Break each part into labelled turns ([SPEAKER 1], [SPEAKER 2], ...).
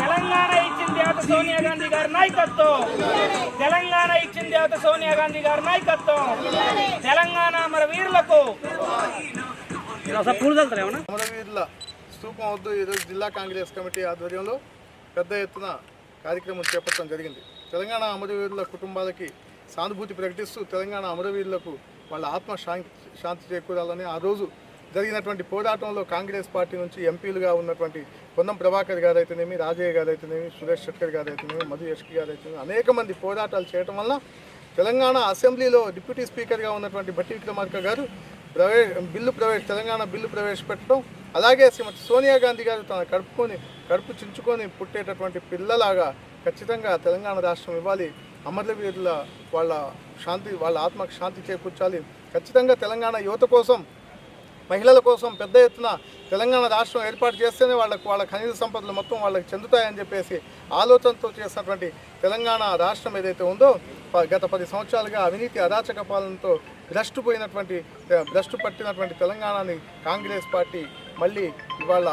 [SPEAKER 1] తెలంగాణ ఇచ్చిన దేవత సోనియా గాంధీ గారు నాయకత్వం తెలంగాణ ఇచ్చిన సోనియా గాంధీ గారి నాయకత్వం తెలంగాణ వీరులకు
[SPEAKER 2] అమరవీరుల స్థూపం వద్దు ఈరోజు జిల్లా కాంగ్రెస్ కమిటీ ఆధ్వర్యంలో పెద్ద ఎత్తున కార్యక్రమం చేపట్టడం జరిగింది. తెలంగాణ అమరవీరుల కుటుంబాలకి సానుభూతి ప్రకటిస్తూ తెలంగాణ అమరవీరులకు వాళ్ళ ఆత్మ శాంతి శాంతి చేకూరాలని ఆ రోజు జరిగినటువంటి పోరాటంలో కాంగ్రెస్ పార్టీ నుంచి ఎంపీలుగా ఉన్నటువంటి పొన్నం ప్రభాకర్ గారు అయితేనేమి రాజయ్య గారు అయితేనేమి సురేష్ షట్కర్ గారు అయితేనేమి మధు యష్కి గారు అయితేనేమి అనేక మంది పోరాటాలు చేయటం వల్ల తెలంగాణ అసెంబ్లీలో డిప్యూటీ స్పీకర్గా ఉన్నటువంటి భట్టి విక్రమార్క గారు ప్రవే బిల్లు ప్రవేశ తెలంగాణ బిల్లు ప్రవేశపెట్టడం అలాగే శ్రీమతి సోనియా గాంధీ గారు తన కడుపుకొని కడుపు చించుకొని పుట్టేటటువంటి పిల్లలాగా ఖచ్చితంగా తెలంగాణ రాష్ట్రం ఇవ్వాలి. అమరవీరుల వాళ్ళ శాంతి వాళ్ళ ఆత్మకు శాంతి చేకూర్చాలి. ఖచ్చితంగా తెలంగాణ యువత కోసం మహిళల కోసం పెద్ద ఎత్తున తెలంగాణ రాష్ట్రం ఏర్పాటు చేస్తేనే వాళ్ళకు వాళ్ళ ఖనిజ సంపదలు మొత్తం వాళ్ళకి చెందుతాయని చెప్పేసి ఆలోచనతో చేసినటువంటి తెలంగాణ రాష్ట్రం ఏదైతే ఉందో గత పది సంవత్సరాలుగా అవినీతి అరాచక పాలనతో భ్రష్టు పోయినటువంటి భ్రష్టు పట్టినటువంటి తెలంగాణని కాంగ్రెస్ పార్టీ మళ్ళీ ఇవాళ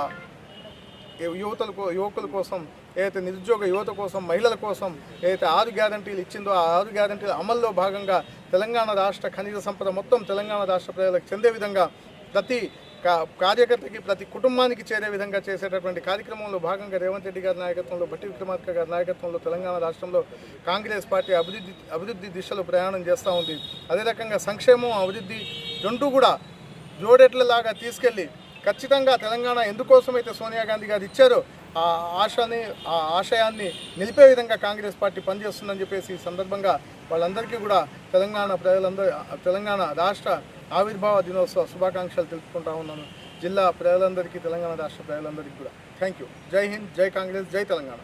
[SPEAKER 2] యువతలకు యువకుల కోసం ఏదైతే నిరుద్యోగ యువత కోసం మహిళల కోసం ఏదైతే ఆరు గ్యారంటీలు ఇచ్చిందో ఆ ఆరు గ్యారంటీల అమల్లో భాగంగా తెలంగాణ రాష్ట్ర ఖనిజ సంపద మొత్తం తెలంగాణ రాష్ట్ర ప్రజలకు చెందే విధంగా ప్రతి కా- కార్యకర్తకి ప్రతి కుటుంబానికి చేరే విధంగా చేసేటటువంటి కార్యక్రమంలో భాగంగా రేవంత్ రెడ్డి గారి నాయకత్వంలో బట్టి విక్రమార్క గారి నాయకత్వంలో తెలంగాణ రాష్ట్రంలో కాంగ్రెస్ పార్టీ అభివృద్ధి అభివృద్ధి దిశలో ప్రయాణం చేస్తూ ఉంది. అదే రకంగా సంక్షేమం అభివృద్ధి రెండూ కూడా జోడెట్లలాగా తీసుకెళ్ళి ఖచ్చితంగా తెలంగాణ ఎందుకోసమైతే సోనియా గాంధీ గారు ఇచ్చారో ఆ ఆశని ఆ ఆశయాన్ని నిలిపే విధంగా కాంగ్రెస్ పార్టీ పనిచేస్తుందని చెప్పేసి ఈ సందర్భంగా వాళ్ళందరికీ కూడా తెలంగాణ ప్రజలందరూ తెలంగాణ రాష్ట్ర ఆవిర్భావ దినోత్సవ శుభాకాంక్షలు తెలుపుకుంటా ఉన్నాను. జిల్లా ప్రజలందరికీ తెలంగాణ రాష్ట్ర ప్రజలందరికీ కూడా. థ్యాంక్ యూ జై హింద్ జై కాంగ్రెస్ జై తెలంగాణ.